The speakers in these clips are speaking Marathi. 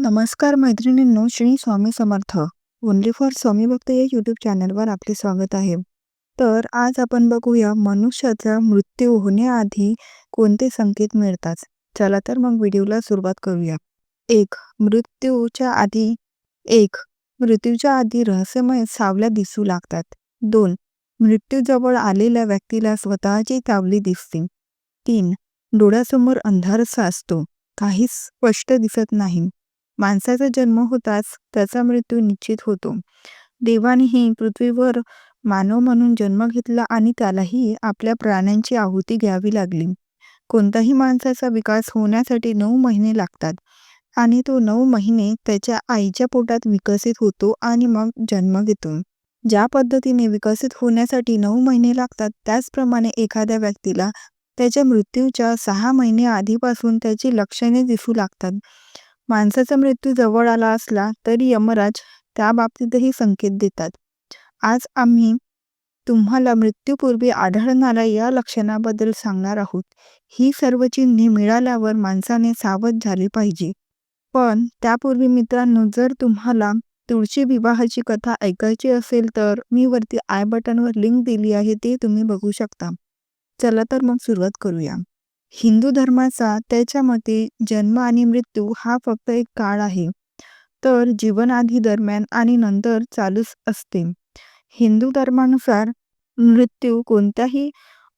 नमस्कार मैत्रिणींनो श्री स्वामी समर्थ. ओनली फॉर स्वामी भक्त या यूट्यूब चॅनलवर आपले स्वागत आहे. तर आज आपण बघूया मनुष्याचा मृत्यू होण्याआधी कोणते संकेत मिळतात? चला तर मग व्हिडिओला सुरुवात करूया. एक मृत्यूच्या आधी एक मृत्यूच्या आधी रहस्यमय सावल्या दिसू लागतात. दोन मृत्यूजवळ आलेल्या व्यक्तीला स्वतःची तावली दिसते. तीन डोळ्यासमोर अंधारसा असतो. काहीच स्पष्ट दिसत नाही. माणसाचा जन्म होताच त्याचा मृत्यू निश्चित होतो. देवानेही पृथ्वीवर मानव म्हणून जन्म घेतला आणि त्यालाही आपल्या प्राण्यांची आहुती घ्यावी लागली. कोणत्याही माणसाचा विकास होण्यासाठी नऊ महिने लागतात आणि तो नऊ महिने त्याच्या आईच्या पोटात विकसित होतो आणि मग जन्म घेतो. ज्या पद्धतीने विकसित होण्यासाठी नऊ महिने लागतात त्याचप्रमाणे एखाद्या व्यक्तीला त्याच्या मृत्यूच्या सहा महिने आधीपासून त्याची लक्षणे दिसू लागतात. माणसाचा मृत्यू जवळ आला असला तरी यमराज त्या बाबतीतही संकेत देतात. आज आम्ही तुम्हाला मृत्यूपूर्वी आढळणाऱ्या या लक्षणाबद्दल सांगणार आहोत. ही सर्व चिन्हे मिळाल्यावर माणसाने सावध झाले पाहिजे. पण त्यापूर्वी मित्रांनो जर तुम्हाला तुळशी विवाहाची कथा ऐकायची असेल तर मी वरती आय बटनवर लिंक दिली आहे ते तुम्ही बघू शकता. चला तर मग सुरुवात करूया. हिंदू धर्माचा त्याच्या मते जन्म आणि मृत्यू हा फक्त एक काळ आहे. तर जीवन आधी दरम्यान आणि नंतर चालूच असते. हिंदू धर्मानुसार मृत्यू कोणत्याही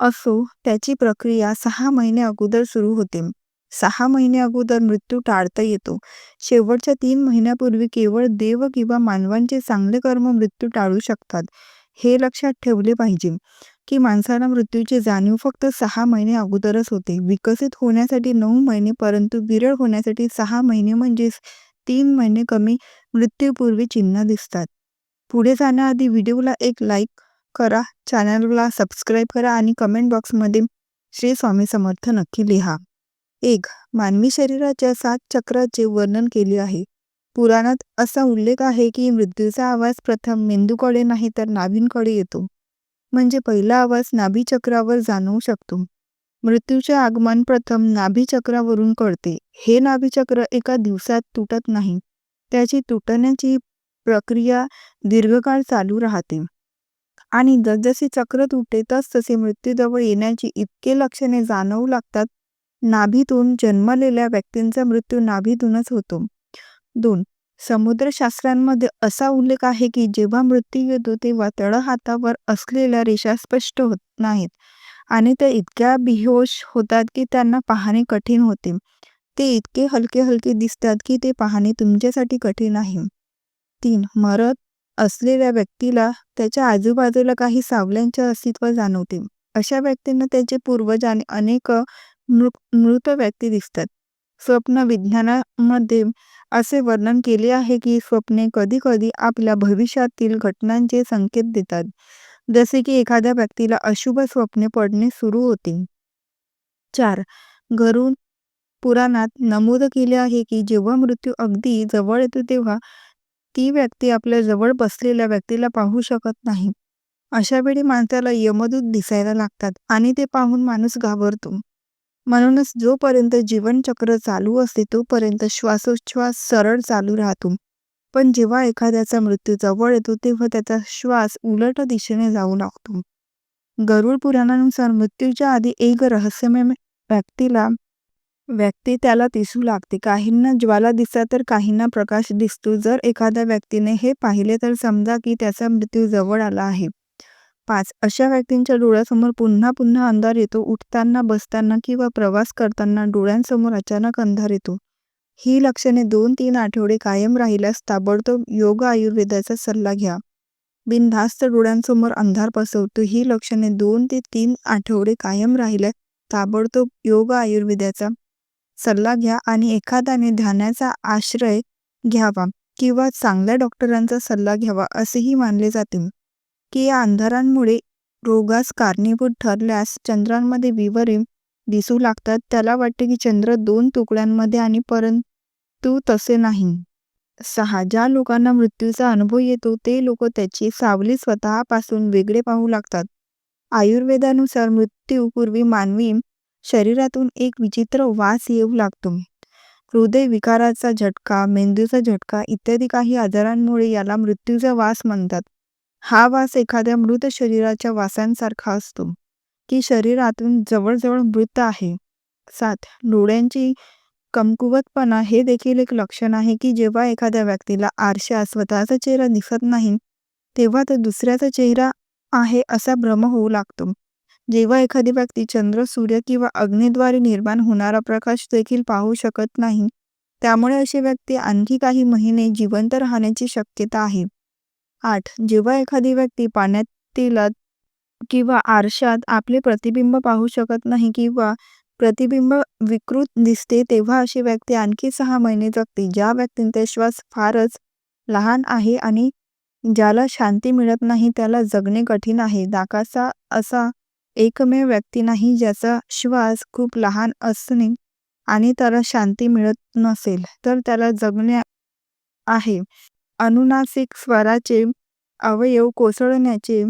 असो त्याची प्रक्रिया सहा महिने अगोदर सुरू होते. सहा महिने अगोदर मृत्यू टाळता येतो. शेवटच्या तीन महिन्यापूर्वी केवळ देव किंवा मानवांचे चांगले कर्म मृत्यू टाळू शकतात हे लक्षात ठेवले पाहिजे. की माणसाला मृत्यूची जाणीव फक्त सहा महिने अगोदरच होते. विकसित होण्यासाठी नऊ महिने परंतु विरळ होण्यासाठी सहा महिने म्हणजेच तीन महिने कमी मृत्यूपूर्वी चिन्ह दिसतात. पुढे जाण्याआधी व्हिडिओला एक लाईक करा चॅनलला सबस्क्राईब करा आणि कमेंट बॉक्समध्ये श्री स्वामी समर्थ नक्की लिहा. एक मानवी शरीराच्या सात चक्राचे वर्णन केले आहे. पुराणात असा उल्लेख आहे की मृत्यूचा आवाज प्रथम मेंदूकडे नाही तर नाभींकडे येतो. म्हणजे पहिला आवाज नाभीचक्रावर जाणवू शकतो. मृत्यूचे आगमन प्रथम नाभीचक्रावरून कळते. हे नाभीचक्र एका दिवसात तुटत नाही. त्याची तुटण्याची प्रक्रिया दीर्घकाळ चालू राहते. आणि जसजसे चक्र तुटते तसतसे मृत्यूजवळ येण्याची इतके लक्षणे जाणवू लागतात. नाभीतून जन्मलेल्या व्यक्तींचा मृत्यू नाभीतूनच होतो. दोन समुद्रशास्त्रांमध्ये असा उल्लेख आहे की जेव्हा मृत्यू येतो तेव्हा तळहातावर असलेल्या रेषा स्पष्ट होत नाहीत आणि त्या इतक्या बिहोश होतात की त्यांना पाहणे कठीण होते. ते इतके हलके हलके दिसतात की ते पाहणे तुमच्यासाठी कठीण आहे तीन मरत असलेल्या व्यक्तीला त्याच्या आजूबाजूला काही सावल्यांचे अस्तित्व जाणवते. अशा व्यक्तींना त्याचे पूर्वज आणि अनेक मृत व्यक्ती दिसतात. स्वप्न विज्ञानामध्ये असे वर्णन केले आहे की स्वप्ने कधी-कधी आपल्या भविष्यातील घटनांचे संकेत देतात. जसे की एखाद्या व्यक्तीला अशुभ स्वप्ने पडणे सुरू होते. चार गरुड पुराणात नमूद केले आहे की जेव्हा मृत्यू अगदी जवळ येतो तेव्हा ती व्यक्ती आपल्या जवळ बसलेल्या व्यक्तीला पाहू शकत नाही. अशा वेळी माणसाला यमदूत दिसायला लागतात आणि ते पाहून माणूस घाबरतो. म्हणूनच जोपर्यंत जीवनचक्र चालू असते तोपर्यंत श्वासोच्छ्वास सरळ चालू राहतो. पण जेव्हा एखाद्याचा मृत्यू जवळ येतो तेव्हा त्याचा श्वास उलट दिशेने जाऊ लागतो. गरुड पुराणानुसार मृत्यूच्या आधी एक रहस्यमय व्यक्तीला व्यक्ती त्याला दिसू लागते. काहींना ज्वाला दिसतात तर काहींना प्रकाश दिसतो. जर एखाद्या व्यक्तीने हे पाहिले तर समजा की त्याचा मृत्यू जवळ आला आहे. पाच. अशा व्यक्तींच्या डोळ्यासमोर पुन्हा पुन्हा अंधार येतो. उठताना बसताना किंवा प्रवास करताना डोळ्यांसमोर अचानक अंधार येतो. ही लक्षणे दोन तीन आठवडे कायम राहिल्यास ताबडतोब योग आयुर्वेदाचा सल्ला घ्या. बिनधास्त डोळ्यांसमोर अंधार पसरतो ही लक्षणे दोन ते तीन आठवडे कायम राहिल्यास ताबडतोब योग आयुर्वेदाचा सल्ला घ्या आणि एखाद्याने ध्यानाचा आश्रय घ्यावा किंवा चांगल्या डॉक्टरांचा सल्ला घ्यावा असेही मानले जाते. की या अंधारांमुळे रोगास कारणीभूत ठरल्यास चंद्रांमध्ये विवरे दिसू लागतात. त्याला वाटते की चंद्र दोन तुकड्यांमध्ये आणि परंतु तसे नाही. सहा ज्या लोकांना मृत्यूचा अनुभव येतो ते लोक त्याची सावली स्वतःपासून वेगळे पाहू लागतात. आयुर्वेदानुसार मृत्यूपूर्वी मानवी शरीरातून एक विचित्र वास येऊ लागतो. हृदयविकाराचा झटका, मेंदूचा झटका इत्यादी काही आजारांमुळे याला मृत्यूचा वास म्हणतात. हा वास एखाद्या मृत शरीराच्या वासांसारखा असतो, की शरीरातून जवळजवळ मृत आहे. सात डोळ्यांची कमकुवतपणा हे देखील एक लक्षण आहे की जेव्हा एखाद्या व्यक्तीला आरशात स्वतःचा चेहरा दिसत नाही, तेव्हा तो दुसऱ्याचा चेहरा आहे असा भ्रम होऊ लागतो. जेव्हा एखादी व्यक्ती चंद्र, सूर्य किंवा अग्नीद्वारे निर्माण होणारा प्रकाश देखील पाहू शकत नाही, त्यामुळे अशी व्यक्ती आणखी काही महिने जिवंत राहण्याची शक्यता आहे. आठ जेव्हा एखादी व्यक्ती पाण्यातील किंवा आरशात आपले प्रतिबिंब पाहू शकत नाही किंवा प्रतिबिंब विकृत दिसते तेव्हा अशी व्यक्ती आणखी सहा महिने जगते. ज्या व्यक्तींचा श्वास फारच लहान आहे आणि ज्याला शांती मिळत नाही त्याला जगणे कठीण आहे. दाकाचा असा एकमेव व्यक्ती नाही ज्याचा श्वास खूप लहान असणे आणि त्याला शांती मिळत नसेल तर त्याला जगणे आहे. अनुनासिक स्वराचे अवयव कोसळण्याचे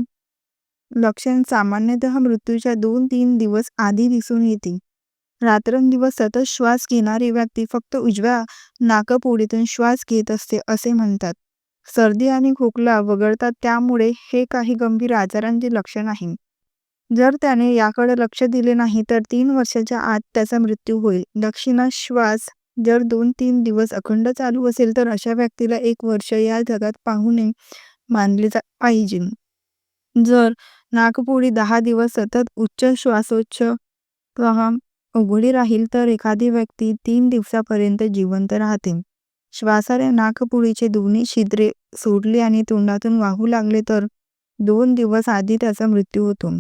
लक्षण सामान्यतः मृत्यूच्या दोन तीन दिवस आधी दिसून येते. रात्रंदिवस सतत श्वास घेणारी व्यक्ती फक्त उजव्या नाकपुडीतून श्वास घेत असते असे म्हणतात. सर्दी आणि खोकला वगळतात त्यामुळे हे काही गंभीर आजारांचे लक्षण आहे. जर त्याने याकडे लक्ष दिले नाही तर तीन वर्षाच्या आत त्याचा मृत्यू होईल. दक्षिणा श्वास जर दोन तीन दिवस अखंड चालू असेल तर अशा व्यक्तीला एक वर्ष या जगात पाहुणे मानले मानले पाहिजे. जर नाकपुडी दहा दिवस सतत उच्च श्वासोच्छवास उघडी राहील तर एखादी व्यक्ती तीन दिवसापर्यंत जिवंत राहते. श्वासाने नाकपुडीचे दोन्ही छिद्रे सोडली आणि तोंडातून वाहू लागले तर दोन दिवस आधी त्याचा मृत्यू होतो.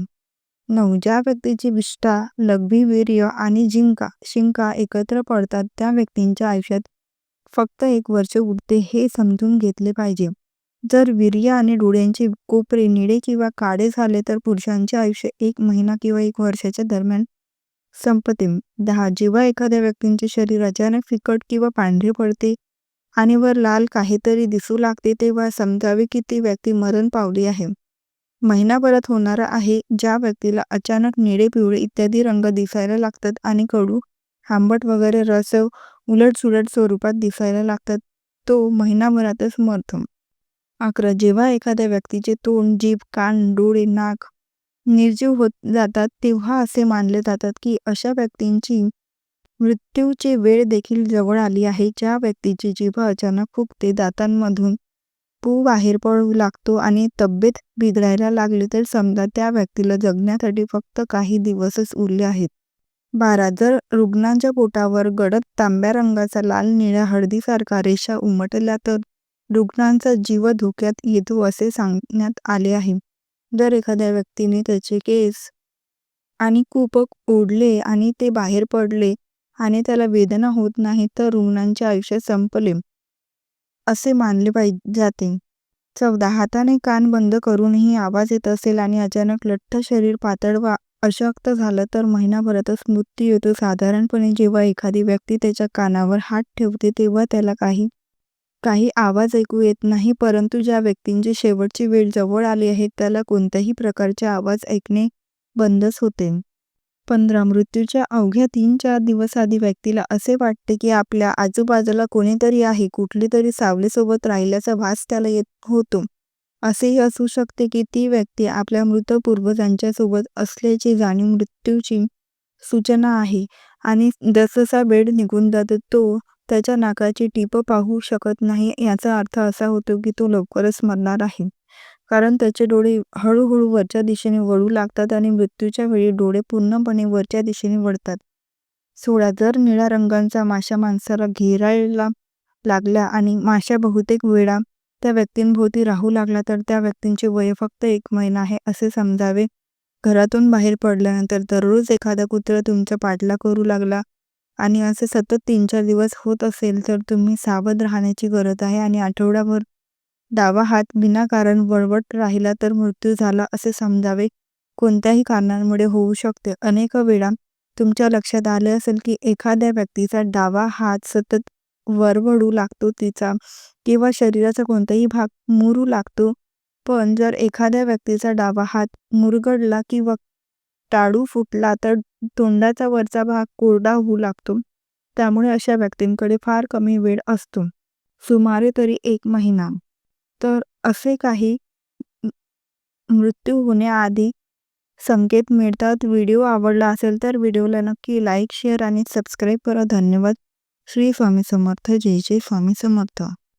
नऊ ज्या व्यक्तीची विष्ठा, लघ्वीवीर्य आणि जिंका शिंका एकत्र पडतात त्या व्यक्तींच्या आयुष्यात फक्त एक वर्ष उरते हे समजून घेतले पाहिजे. जर वीर्य आणि डोळ्यांचे कोपरे निळे किंवा काळे झाले तर पुरुषांचे आयुष्य एक महिना किंवा एक वर्षाच्या दरम्यान संपते. दहा जेव्हा एखाद्या व्यक्तीचे शरीर अचानक फिकट किंवा पांढरे पडते आणि वर लाल काहीतरी दिसू लागते तेव्हा समजावे की ती व्यक्ती मरण पावली आहे. महिनाभरात होणारा आहे ज्या व्यक्तीला अचानक निळे, पिवळे इत्यादी रंग दिसायला लागतात आणि कडू, आंबट वगैरे रस उलटसुलट स्वरूपात दिसायला लागतात तो महिनाभरातच मरतो. अकरा जेव्हा एखाद्या व्यक्तीचे तोंड, जीभ, कान, डोळे, नाक निर्जीव होत जातात तेव्हा असे मानले जातात की अशा व्यक्तींची मृत्यूची वेळ देखील जवळ आली आहे. ज्या व्यक्तीची जीभ अचानक फुगते, दातांमधून पू बाहेर पडू लागतो आणि तब्येत बिघडायला लागली तर समजा त्या व्यक्तीला जगण्यासाठी फक्त काही दिवसच उरले आहेत. बारा जर रुग्णाच्या पोटावर गडद तांब्या रंगाचा लाल निळ्या हळदीसारखा रेषा उमटल्या तर रुग्णांचा जीव धोक्यात येतो असे सांगण्यात आले आहे. जर एखाद्या व्यक्तीने त्याचे केस आणि कुपक ओढले आणि ते बाहेर पडले आणि त्याला वेदना होत नाही तर रुग्णाचे आयुष्य संपले असे मानले जाते. चौदा हाताने कान बंद करूनही आवाज येत असेल आणि अचानक लठ्ठ शरीर पातळ वा अशक्त झालं तर महिनाभरातच मृत्यू येतो. साधारणपणे जेव्हा एखादी व्यक्ती त्याच्या कानावर हात ठेवते तेव्हा त्याला काही काही आवाज ऐकू येत नाही परंतु ज्या व्यक्तींची शेवटची वेळ जवळ आली आहे त्याला कोणत्याही प्रकारचे आवाज ऐकणे बंदच होते. पंधरा मृत्यूच्या अवघ्या तीन चार दिवस आधी व्यक्तीला असे वाटते की आपल्या आजूबाजूला कोणीतरी आहे, कुठलीतरी तरी सावलीसोबत राहिल्याचा भास त्याला येत होतो. असेही असू शकते की ती व्यक्ती आपल्या मृत पूर्वजांच्यासोबत असल्याची जाणीव मृत्यूची सूचना आहे आणि जसजसा बेड निघून जातो तो त्याच्या नाकाची टीप पाहू शकत नाही याचा अर्थ असा होतो की तो लवकरच मरणार आहे. कारण त्याचे डोळे हळूहळू वरच्या दिशेने वळू लागतात आणि मृत्यूच्या वेळी डोळे पूर्णपणे वरच्या दिशेने वळतात. सोळा जर निळ्या रंगांचा माशा माणसाला घेरायला लागला आणि माशा बहुतेक वेळा त्या व्यक्तींभोवती राहू लागला तर त्या व्यक्तींचे वय फक्त एक महिना आहे असे समजावे. घरातून बाहेर पडल्यानंतर दररोज एखादा कुत्रा तुमचा पाठला करू लागला आणि असे सतत तीन चार दिवस होत असेल तर तुम्ही सावध राहण्याची गरज आहे आणि आठवडाभर डावा हात विनाकारण वळवट राहिला तर मृत्यू झाला असे समजावे. कोणत्याही कारणांमुळे होऊ शकते. अनेक वेळा तुमच्या लक्षात आले असेल की एखाद्या व्यक्तीचा डावा हात सतत वरवळू लागतो, तिचा किंवा शरीराचा कोणताही भाग मुरू लागतो. पण जर एखाद्या व्यक्तीचा डावा हात मुरगळला किंवा टाळू फुटला तर तोंडाचा वरचा भाग कोरडा होऊ लागतो. त्यामुळे अशा व्यक्तींकडे फार कमी वेळ असतो सुमारे तरी एक महिना तर असे काही मृत्यू होण्याआधी संकेत मिळतात. व्हिडिओ आवडला असेल तर व्हिडिओला नक्की लाईक शेअर आणि सबस्क्राईब करा. धन्यवाद. श्री स्वामी समर्थ. जय जय स्वामी समर्थ.